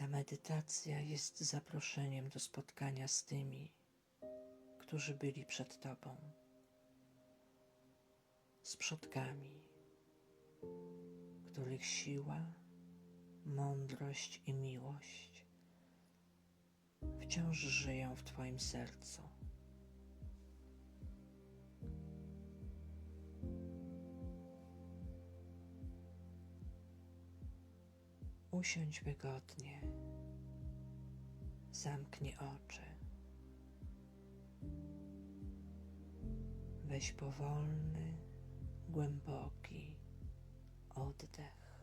Ta medytacja jest zaproszeniem do spotkania z tymi, którzy byli przed Tobą, z przodkami, których siła, mądrość i miłość wciąż żyją w Twoim sercu. Usiądź wygodnie, zamknij oczy. Weź powolny, głęboki oddech.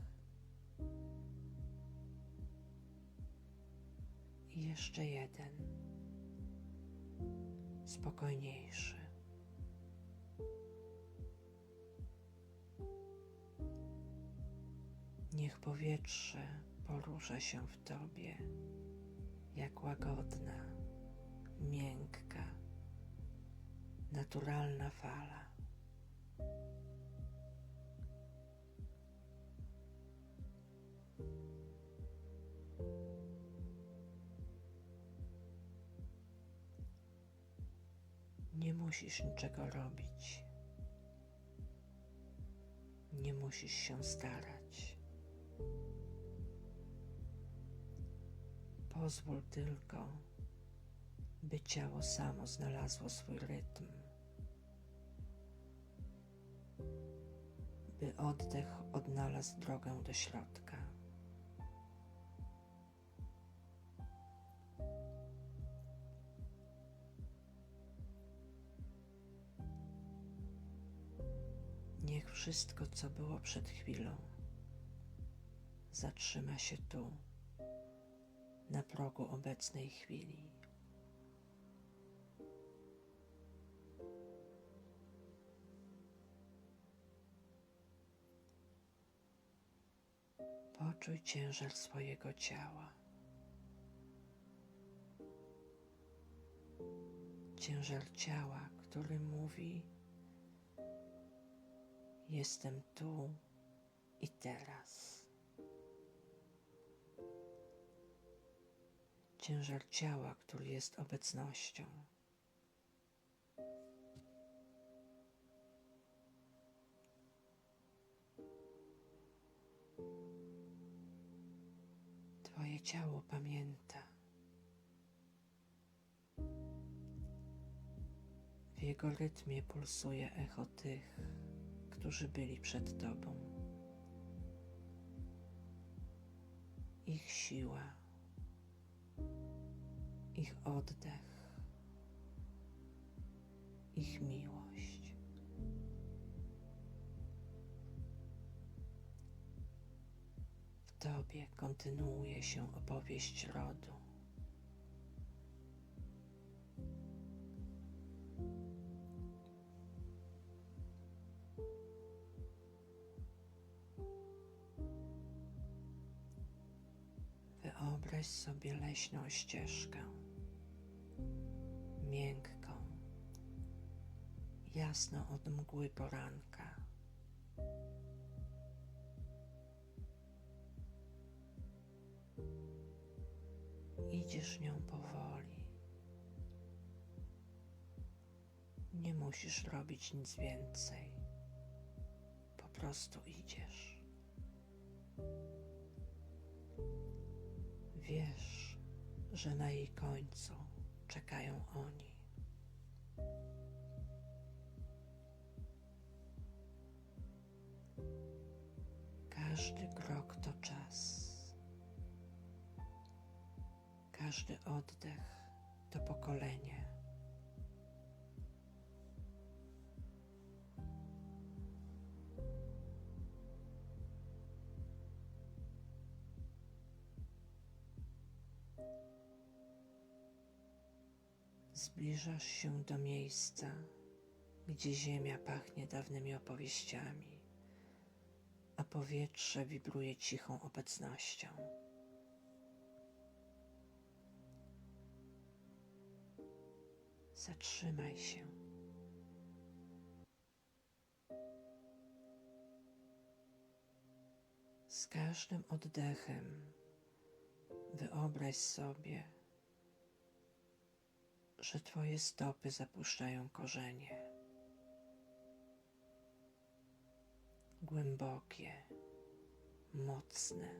I jeszcze jeden, spokojniejszy. Niech powietrze porusza się w tobie jak łagodna, miękka, naturalna fala. Nie musisz niczego robić. Nie musisz się starać. Pozwól tylko, by ciało samo znalazło swój rytm, by oddech odnalazł drogę do środka. Niech wszystko, co było przed chwilą, zatrzyma się tu, na progu obecnej chwili. Poczuj ciężar swojego ciała. Ciężar ciała, który mówi: Jestem tu i teraz. Ciężar ciała, który jest obecnością. Twoje ciało pamięta. W jego rytmie pulsuje echo tych, którzy byli przed Tobą. Ich siła, ich oddech, ich miłość. W Tobie kontynuuje się opowieść rodu. Wyobraź sobie leśną ścieżkę, miękką, jasno od mgły poranka. Idziesz nią powoli. Nie musisz robić nic więcej. Po prostu idziesz. Wiesz, że na jej końcu czekają oni. Każdy krok to czas. Każdy oddech to pokolenie. Zbliżasz się do miejsca, gdzie ziemia pachnie dawnymi opowieściami, a powietrze wibruje cichą obecnością. Zatrzymaj się. Z każdym oddechem Wyobraź sobie, że Twoje stopy zapuszczają korzenie. Głębokie, mocne,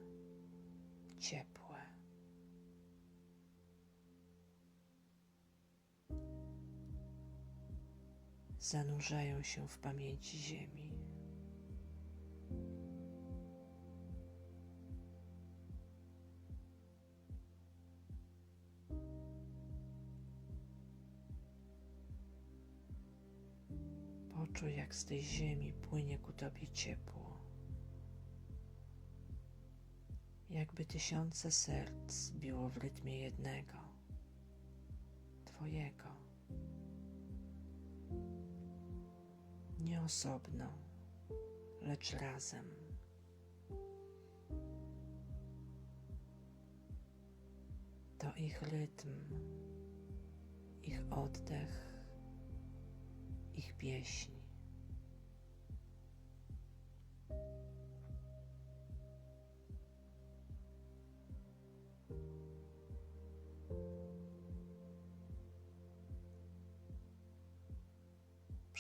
ciepłe. Zanurzają się w pamięci ziemi. Poczuj, jak z tej ziemi płynie ku tobie ciepło. Jakby tysiące serc biło w rytmie jednego, Twojego. Nie osobno, lecz razem. To ich rytm, ich oddech, ich pieśń.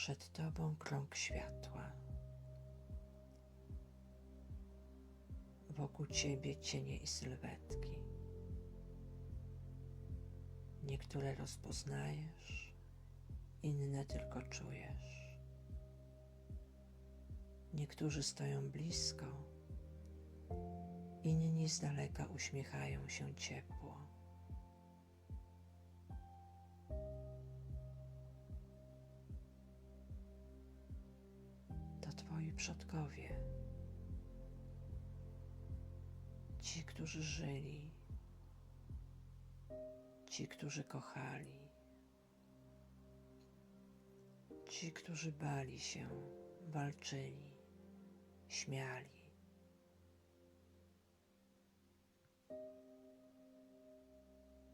Przed tobą krąg światła. Wokół ciebie cienie i sylwetki. Niektóre rozpoznajesz, inne tylko czujesz. Niektórzy stoją blisko, inni z daleka uśmiechają się ciepło. Przodkowie, ci, którzy żyli, ci, którzy kochali. Ci, którzy bali się, walczyli, śmiali.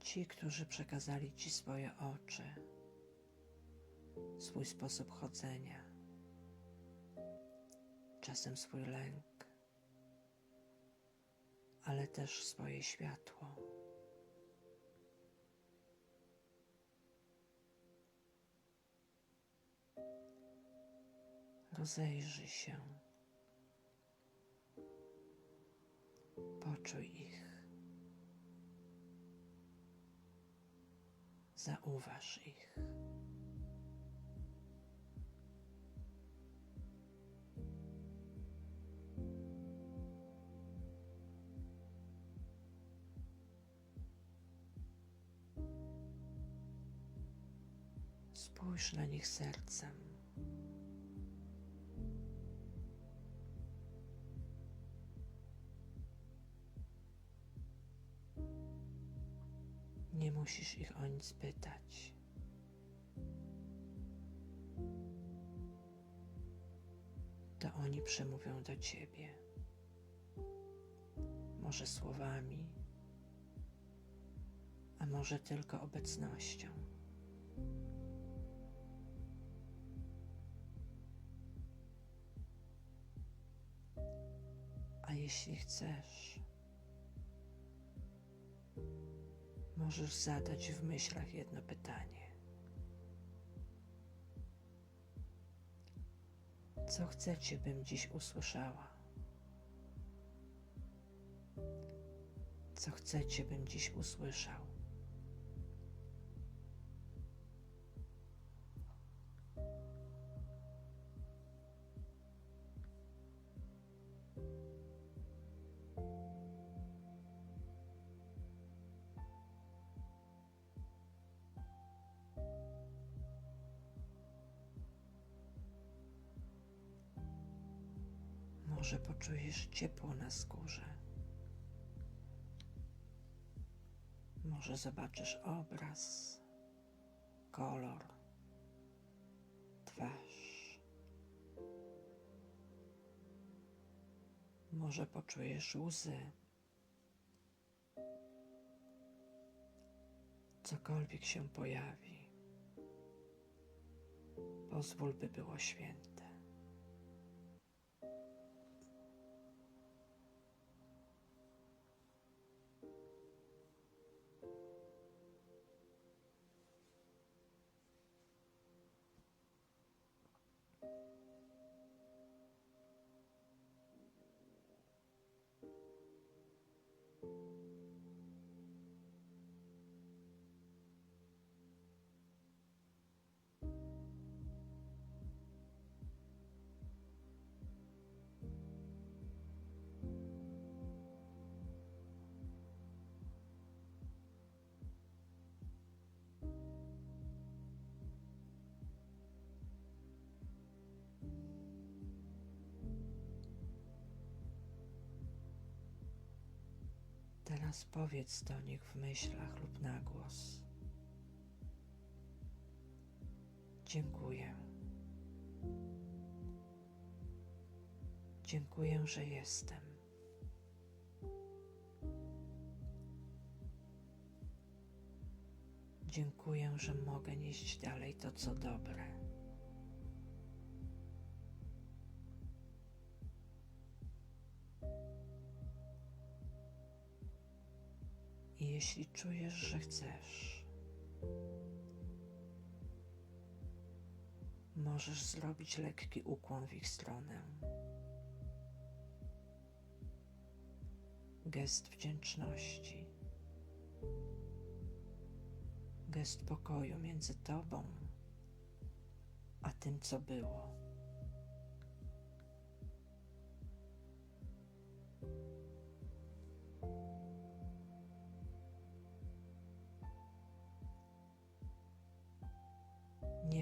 Ci, którzy przekazali Ci swoje oczy, swój sposób chodzenia, czasem swój lęk, ale też swoje światło. Rozejrzyj się. Poczuj ich. Zauważ ich. Spójrz na nich sercem. Nie musisz ich o nic pytać. To oni przemówią do ciebie. Może słowami, a może tylko obecnością. Jeśli chcesz, możesz zadać w myślach jedno pytanie. Co chcecie, bym dziś usłyszała? Co chcecie, bym dziś usłyszał? Może poczujesz ciepło na skórze. Może zobaczysz obraz, kolor, twarz. Może poczujesz łzy. Cokolwiek się pojawi, pozwól, by było święte. Teraz powiedz do nich w myślach lub na głos. Dziękuję. Dziękuję, że jestem. Dziękuję, że mogę nieść dalej to, co dobre. I jeśli czujesz, że chcesz, możesz zrobić lekki ukłon w ich stronę. Gest wdzięczności. Gest pokoju między Tobą a tym, co było.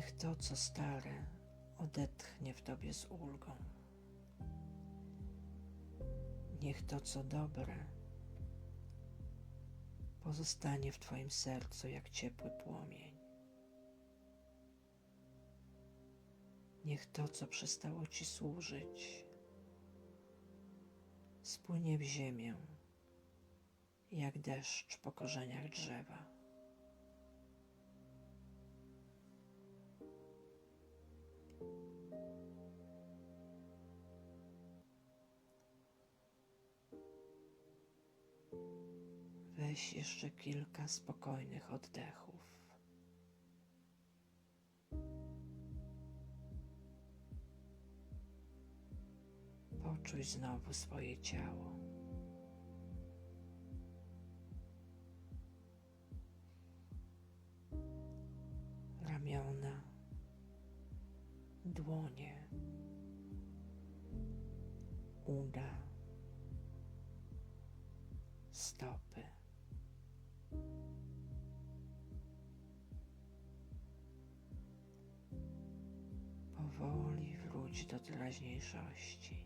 Niech to, co stare, odetchnie w Tobie z ulgą. Niech to, co dobre, pozostanie w Twoim sercu jak ciepły płomień. Niech to, co przestało Ci służyć, spłynie w ziemię, jak deszcz po korzeniach drzewa. Weź jeszcze kilka spokojnych oddechów. Poczuj znowu swoje ciało. Ramiona, dłonie, uda, stopy. Teraźniejszości,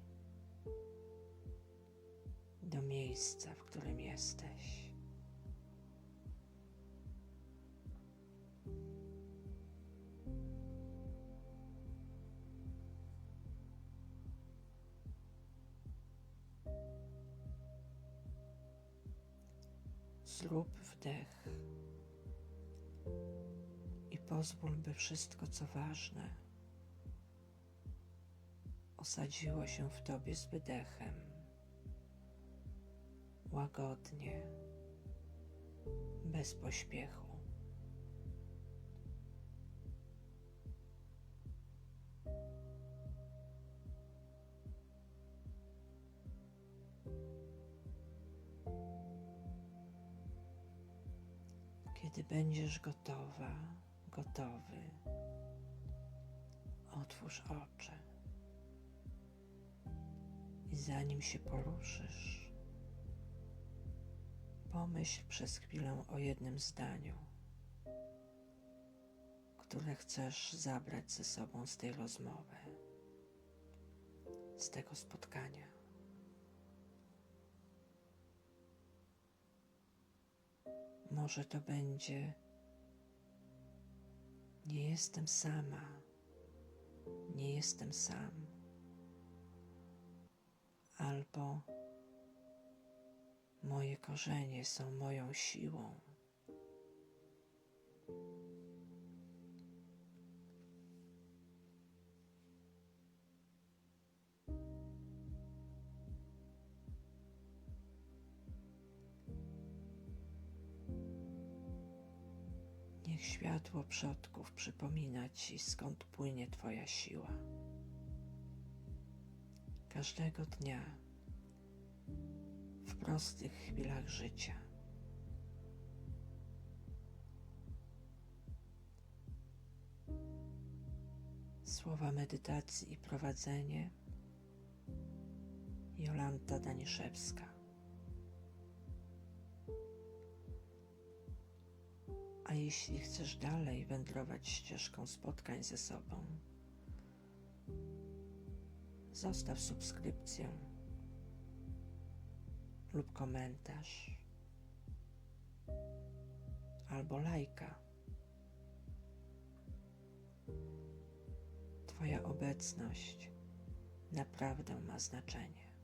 do miejsca, w którym jesteś. Zrób wdech i pozwól, by wszystko, co ważne, osadziło się w tobie z wydechem, łagodnie, bez pośpiechu. Kiedy będziesz gotowa, gotowy, otwórz oczy. I zanim się poruszysz, pomyśl przez chwilę o jednym zdaniu, które chcesz zabrać ze sobą z tej rozmowy, z tego spotkania. Może to będzie: Nie jestem sama, nie jestem sam. Albo moje korzenie są moją siłą. Niech światło przodków przypomina ci, skąd płynie Twoja siła. Każdego dnia, w prostych chwilach życia. Słowa medytacji i prowadzenie Jolanta Daniszewska. A jeśli chcesz dalej wędrować ścieżką spotkań ze sobą, zostaw subskrypcję lub komentarz albo lajka. Twoja obecność naprawdę ma znaczenie.